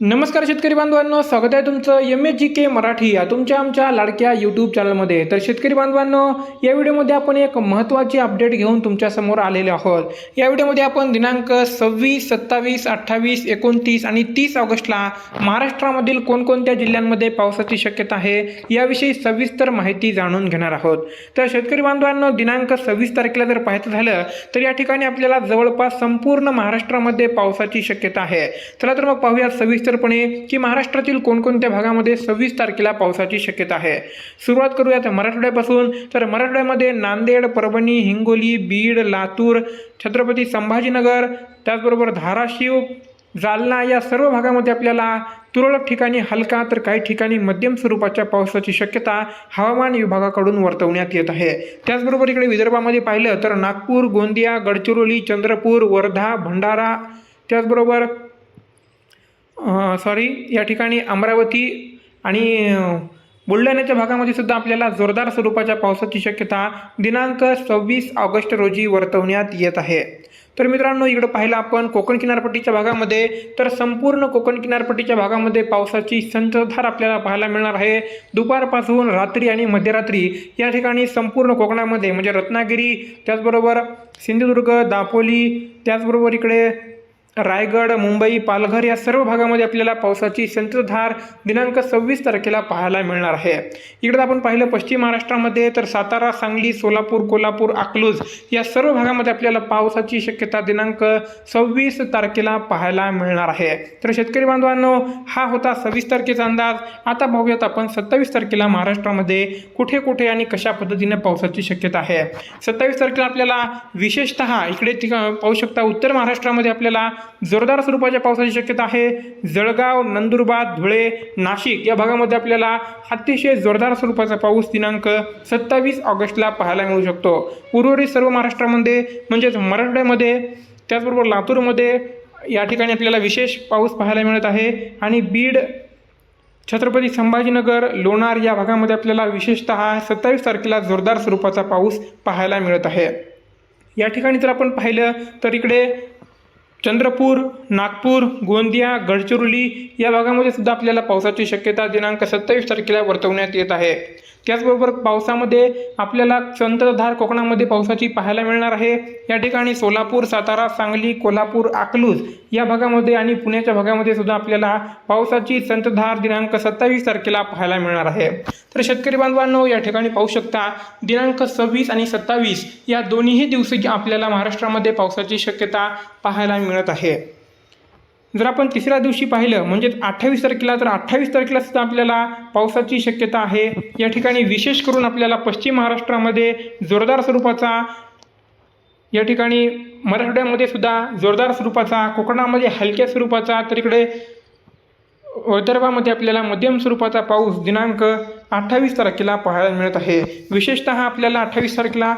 नमस्कार शेतकरी बांधवांनो स्वागत आहे तुमचं M H G K Marathi या तुमच्या आमच्या लाडक्या यूट्यूब चॅनलमध्ये तर शेतकरी बांधवांनो या व्हिडिओमध्ये आपण एक महत्त्वाची अपडेट घेऊन तुमच्यासमोर आलेले आहोत. या व्हिडिओमध्ये आपण दिनांक सव्वीस सत्तावीस अठ्ठावीस एकोणतीस आणि तीस ऑगस्टला महाराष्ट्रामधील कोणकोणत्या जिल्ह्यांमध्ये पावसाची शक्यता आहे याविषयी सविस्तर माहिती जाणून घेणार आहोत. तर शेतकरी बांधवांनो दिनांक सव्वीस तारखेला जर पाहायचं झालं तर या ठिकाणी आपल्याला जवळपास संपूर्ण महाराष्ट्रामध्ये पावसाची शक्यता आहे. चला तर मग पाहूया सविस्तरपणे की महाराष्ट्रातील कोणकोणत्या भागामध्ये सव्वीस तारखेला पावसाची शक्यता आहे? सुरुवात करूयात मराठवाड्यापासून. तर मराठवाड्यामध्ये नांदेड परभणी हिंगोली बीड लातूर छत्रपती संभाजीनगर त्याचबरोबर धाराशिव जालना या सर्व भागामध्ये आपल्याला तुरळक ठिकाणी हलका तर काही ठिकाणी मध्यम स्वरूपाच्या पावसाची शक्यता हवामान विभागाकडून वर्तवण्यात येत आहे. त्याचबरोबर इकडे विदर्भामध्ये पाहिलं तर नागपूर गोंदिया गडचिरोली चंद्रपूर वर्धा भंडारा त्याचबरोबर सॉरी या ठिकाणी अमरावती आणि बुलढाण्याच्या भागामध्ये सुद्धा आपल्याला जोरदार स्वरूपाच्या पावसाची शक्यता दिनांक सव्वीस ऑगस्ट रोजी वर्तवण्यात येत आहे. तर मित्रांनो इकडं पाहिलं आपण कोकण किनारपट्टीच्या भागामध्ये तर संपूर्ण कोकण किनारपट्टीच्या भागामध्ये पावसाची संततधार आपल्याला पाहायला मिळणार आहे. दुपारपासून रात्री आणि मध्यरात्री या ठिकाणी संपूर्ण कोकणामध्ये म्हणजे रत्नागिरी त्याचबरोबर सिंधुदुर्ग दापोली त्याचबरोबर इकडे रायगड मुंबई पालघर या सर्व भागामध्ये आपल्याला पावसाची संततधार दिनांक सव्वीस तारखेला पाहायला मिळणार आहे. इकडे आपण पाहिलं पश्चिम महाराष्ट्रामध्ये तर सातारा सांगली सोलापूर कोल्हापूर अकलूज या सर्व भागामध्ये आपल्याला पावसाची शक्यता दिनांक सव्वीस तारखेला पाहायला मिळणार आहे. तर शेतकरी बांधवांनो हा होता सव्वीस तारखेचा अंदाज. आता पाहूयात आपण सत्तावीस तारखेला महाराष्ट्रामध्ये कुठे कुठे आणि कशा पद्धतीने पावसाची शक्यता आहे. सत्तावीस तारखेला आपल्याला विशेषतः इकडे पाहू शकता उत्तर महाराष्ट्रामध्ये आपल्याला जोरदार स्वरूपाच्या पावसाची शक्यता आहे. जळगाव नंदुरबार धुळे नाशिक या भागामध्ये आपल्याला अतिशय जोरदार स्वरूपाचा पाऊस दिनांक सत्तावीस ऑगस्टला पाहायला मिळू शकतो. उर्वरित सर्व महाराष्ट्रामध्ये म्हणजेच मराठवाड्यामध्ये त्याचबरोबर लातूरमध्ये या ठिकाणी आपल्याला विशेष पाऊस पाहायला मिळत आहे. आणि बीड छत्रपती संभाजीनगर लोणार या भागामध्ये आपल्याला विशेषतः सत्तावीस तारखेला जोरदार स्वरूपाचा पाऊस पाहायला मिळत आहे. या ठिकाणी जर आपण पाहिलं तर इकडे चंद्रपूर नागपूर गोंदिया गडचिरोली या भागामध्ये सुद्धा आपल्याला पावसाची शक्यता दिनांक सत्तावीस तारखेला वर्तवण्यात येत आहे. त्याचबरोबर पावसामध्ये आपल्याला संततधार कोकणामध्ये पावसाची पाहायला मिळणार आहे. या ठिकाणी सोलापूर सातारा सांगली कोल्हापूर अकलूज या भागामध्ये आणि पुण्याच्या भागामध्ये सुद्धा आपल्याला पावसाची संततधार दिनांक सत्तावीस तारखेला पाहायला मिळणार आहे. तर शेतकरी बांधवांनो या ठिकाणी पाहू शकता दिनांक सव्वीस आणि सत्तावीस या दोन्हीही दिवशी आपल्याला महाराष्ट्रामध्ये पावसाची शक्यता पाहायला मिळत आहे. जर आपण तिसऱ्या दिवशी पाहिलं म्हणजेच अठ्ठावीस तारखेला तर अठ्ठावीस तारखेला सुद्धा आपल्याला पावसाची शक्यता आहे. या ठिकाणी विशेष करून आपल्याला पश्चिम महाराष्ट्रामध्ये जोरदार स्वरूपाचा या ठिकाणी मराठवाड्यामध्ये सुद्धा जोरदार स्वरूपाचा कोकणामध्ये हलक्या स्वरूपाचा तर इकडे विदर्भामध्ये आपल्याला मध्यम स्वरूपाचा पाऊस दिनांक अठ्ठावीस तारखेला पाहायला मिळत आहे. विशेषतः आपल्याला अठ्ठावीस तारखेला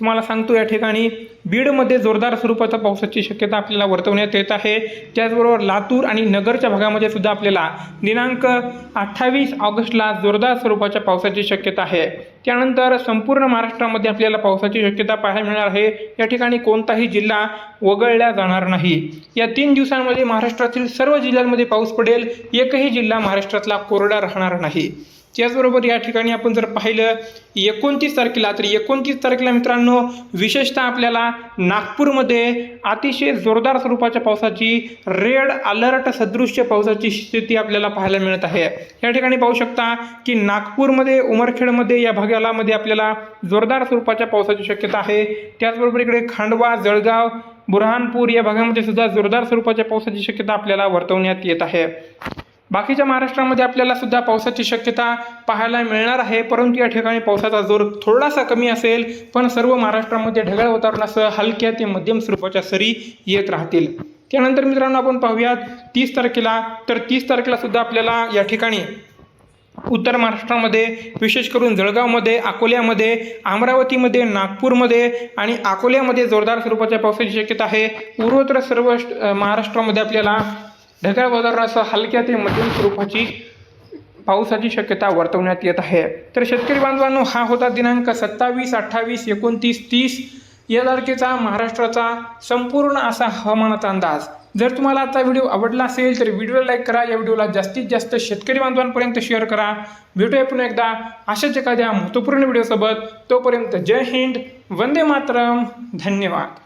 तुम्हाला सांगतो या ठिकाणी बीडमध्ये जोरदार स्वरूपाचा पावसाची शक्यता आपल्याला वर्तवण्यात येत आहे. त्याचबरोबर लातूर आणि नगरच्या भागामध्ये सुद्धा आपल्याला दिनांक अठ्ठावीस ऑगस्टला जोरदार स्वरूपाच्या पावसाची शक्यता आहे. त्यानंतर संपूर्ण महाराष्ट्रामध्ये आपल्याला पावसाची शक्यता पाहायला मिळणार आहे. या ठिकाणी कोणताही जिल्हा वगळला जाणार नाही. या तीन दिवसांमध्ये महाराष्ट्रातील सर्व जिल्ह्यांमध्ये पाऊस पडेल. एकही जिल्हा महाराष्ट्रातला कोरडा राहणार नाही. त्याचबरोबर या ठिकाणी आपण जर पाहिलं एकोणतीस तारखेला तर एकोणतीस तारखेला मित्रांनो विशेषतः आपल्याला नागपूरमध्ये अतिशय जोरदार स्वरूपाच्या पावसाची रेड अलर्ट सदृश्य पावसाची स्थिती आपल्याला पाहायला मिळत आहे. या ठिकाणी पाहू शकता की नागपूरमध्ये उमरखेडमध्ये या भागालामध्ये आपल्याला जोरदार स्वरूपाच्या पावसाची शक्यता आहे. त्याचबरोबर इकडे खांडवा जळगाव बुरहानपूर या भागामध्ये सुद्धा जोरदार स्वरूपाच्या पावसाची शक्यता आपल्याला वर्तवण्यात येत आहे. बाकीच्या महाराष्ट्रामध्ये आपल्याला सुद्धा पावसाची शक्यता पाहायला मिळणार आहे. परंतु या ठिकाणी पावसाचा जोर थोडासा कमी असेल पण सर्व महाराष्ट्रामध्ये ढगाळ वातावरणासह हलक्या ते मध्यम स्वरूपाच्या सरी येत राहतील. त्यानंतर मित्रांनो आपण पाहूयात तीस तारखेला. तर तीस तारखेला सुद्धा आपल्याला या ठिकाणी उत्तर महाराष्ट्रामध्ये विशेष करून जळगावमध्ये अकोल्यामध्ये अमरावतीमध्ये नागपूरमध्ये आणि अकोल्यामध्ये जोरदार स्वरूपाच्या पावसाची शक्यता आहे. पूर्वोत्तर सर्व महाराष्ट्रामध्ये आपल्याला ढगाळ वातावरणासह हलक्या ते मध्यम स्वरूपाची पावसाची शक्यता वर्तवण्यात येत आहे. तर शेतकरी बांधवांनो हा होता दिनांक सत्तावीस अठ्ठावीस एकोणतीस तीस या तारखेचा महाराष्ट्राचा संपूर्ण असा हवामानाचा अंदाज. जर तुम्हाला आजचा व्हिडिओ आवडला असेल तर व्हिडिओला लाईक करा या व्हिडिओला जास्तीत जास्त शेतकरी बांधवांपर्यंत शेअर करा. भेटूया पुन्हा एकदा अशाच एखाद्या महत्त्वपूर्ण व्हिडिओसोबत. तोपर्यंत जय हिंद वंदे मातरम. धन्यवाद.